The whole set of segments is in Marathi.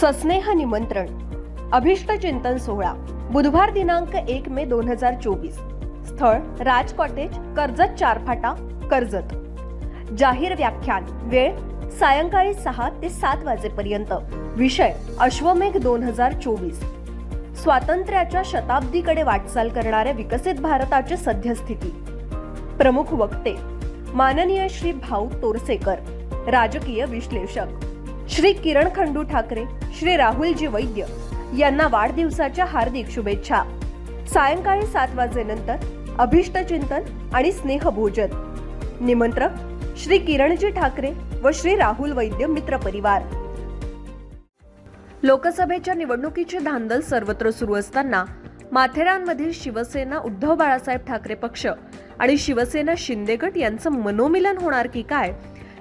सस्नेह निमंत्रण. अभिष्ट चिंतन सोहळा. बुधवार दिनांक एक मे दोन हजार चोवीस. स्थळ राज कॉटेज कर्जत चारफाटा कर्जत. जाहीर व्याख्यान. वेळ सायंकाळी सहा ते सात वाजेपर्यंत. विषय अश्वमेघ दोन हजार चोवीस. स्वातंत्र्याच्या शताब्दीकडे वाटचाल करणाऱ्या विकसित भारताची सद्यस्थिती. प्रमुख वक्ते. माननीय श्री भाऊ तोरसेकर. राजकीय विश्लेषक. श्री किरण खंडू ठाकरे श्री राहुलजी वैद्य यांना वाढदिवसाच्या हार्दिक शुभेच्छा. सायंकाळी सात वाजेनंतर अभिष्ट चिंतन आणि स्नेहभोजन. निमंत्रक श्री किरणजी ठाकरे व श्री राहुल वैद्य मित्र परिवार. लोकसभेच्या निवडणुकीची धांदल सर्वत्र सुरू असताना माथेरानमधील शिवसेना उद्धव बाळासाहेब ठाकरे पक्ष आणि शिवसेना शिंदे गट यांचं मनोमिलन होणार की काय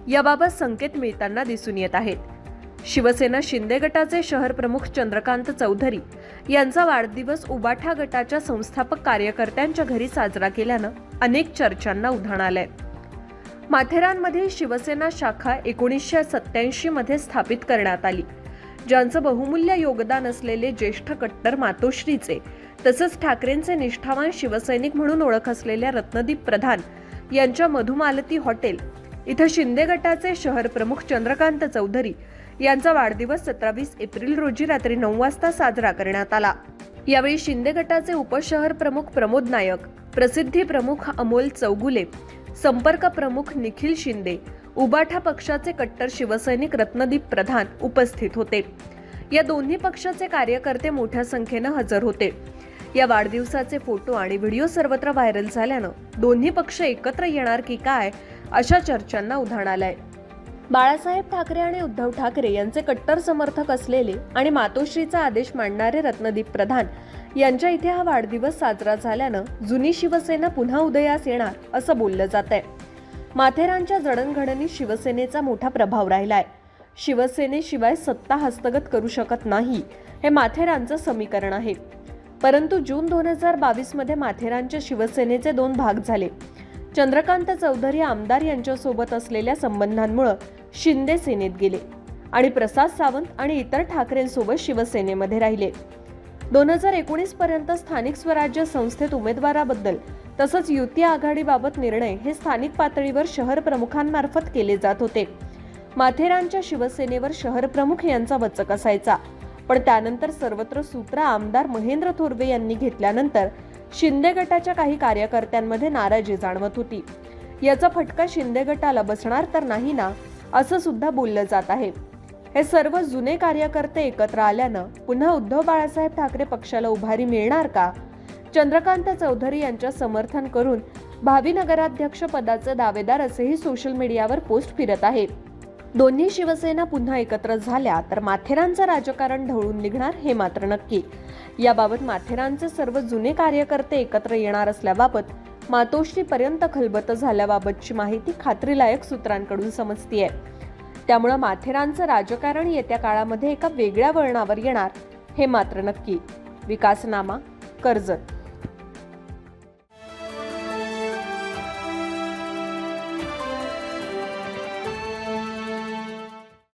याबाबत संकेत मिळताना दिसून येत आहेत. शिवसेना शिंदे गटाचे शहर प्रमुख चंद्रकांत चौधरी यांचा वाढदिवस उबाठा गटाच्या संस्थापक कार्यकर्त्यांच्या घरी साजरा केल्यानं अनेक चर्चांना उधाण आलंय. माथेरानमधील शिवसेना शाखा एकोणीसशे सत्याऐंशी मध्ये स्थापित करण्यात आली. ज्यांचं बहुमूल्य योगदान असलेले ज्येष्ठ कट्टर मातोश्रीचे तसंच ठाकरेंचे निष्ठावान शिवसैनिक म्हणून ओळख असलेल्या रत्नदीप प्रधान यांच्या मधुमालती हॉटेल इथं शिंदे गटाचे शहर प्रमुख चंद्रकांत चौधरी यांचा वाढदिवस सतरावीस एप्रिल रोजी रात्री नऊ वाजता साजरा करण्यात आला. यावेळी शिंदे गटाचे उपशहर प्रमुख प्रमोद नायक प्रसिद्धी प्रमुख अमोल चौगुले संपर्क प्रमुख निखिल शिंदे उबाठा पक्षाचे कट्टर शिवसैनिक रत्नदीप प्रधान उपस्थित होते. या दोन्ही पक्षाचे कार्यकर्ते मोठ्या संख्येनं हजर होते. या वाढदिवसाचे फोटो आणि व्हिडिओ सर्वत्र व्हायरल झाल्यानं दोन्ही पक्ष एकत्र येणार की काय अशा चर्चांना उधाण आलंय. बाळासाहेब ठाकरे आणि उद्धव ठाकरे यांचे कट्टर समर्थक असलेले आणि मातोश्रीचा आदेश मांडणारे रत्नदीप प्रधान यांच्या इथे हा वाढदिवस साजरा झाल्यानं जुनी शिवसेना पुन्हा उदयास येणार असं बोललं जात आहे माथेरानच्या जडणघडणीत शिवसेनेचा मोठा प्रभाव राहिलाय. शिवसेनेशिवाय सत्ता हस्तगत करू शकत नाही हे माथेरानचं समीकरण आहे. परंतु जून दोन हजार बावीसमध्ये माथेरानच्या शिवसेनेचे दोन भाग झाले. चंद्रकांत चौधरी आमदार यांच्यासोबत असलेल्या संबंधांमुळं शिंदे सेनेत गेले आणि प्रसाद सावंत आणि इतर ठाकरेंसोबत शिवसेनेमध्ये राहिले. दोन हजार एकोणीस पर्यंत स्थानिक स्वराज्य संस्थेत उमेदवाराबद्दल तसंच युती आघाडीबाबत निर्णय हे स्थानिक पातळीवर शहर प्रमुखांमार्फत केले जात होते. माथेरानच्या शिवसेनेवर शहर प्रमुख यांचा वचक असायचा. पण त्यानंतर सर्वत्र सूत्र आमदार महेंद्र थोरवे यांनी घेतल्यानंतर शिंदे गटाच्या काही कार्यकर्त्यांमध्ये नाराजी जाणवत होती. याचा फटका शिंदे गटाला बसणार तर नाही ना? असं सुद्धा बोललं जात आहे. हे सर्व जुने कार्यकर्ते एकत्र आल्यानं पुन्हा उद्धव बाळासाहेब ठाकरे पक्षाला उभारी मिळणार का? चंद्रकांत चौधरी यांच्या समर्थन करून भावी नगराध्यक्ष पदाचे दावेदार असेही सोशल मीडियावर पोस्ट फिरत आहे. दोन्ही शिवसेना पुन्हा एकत्र झाल्या तर माथेरानचं राजकारण ढवळून निघणार हे मात्र नक्की. याबाबत माथेरानचे सर्व जुने कार्यकर्ते एकत्र येणार असल्याबाबत मातोश्रीपर्यंत खलबत झाल्याबाबतची माहिती खात्रीलायक सूत्रांकडून समजतीये. त्यामुळं माथेरानचं राजकारण येत्या काळामध्ये एका वेगळ्या वळणावर येणार हे मात्र नक्की. विकासनामा कर्जत.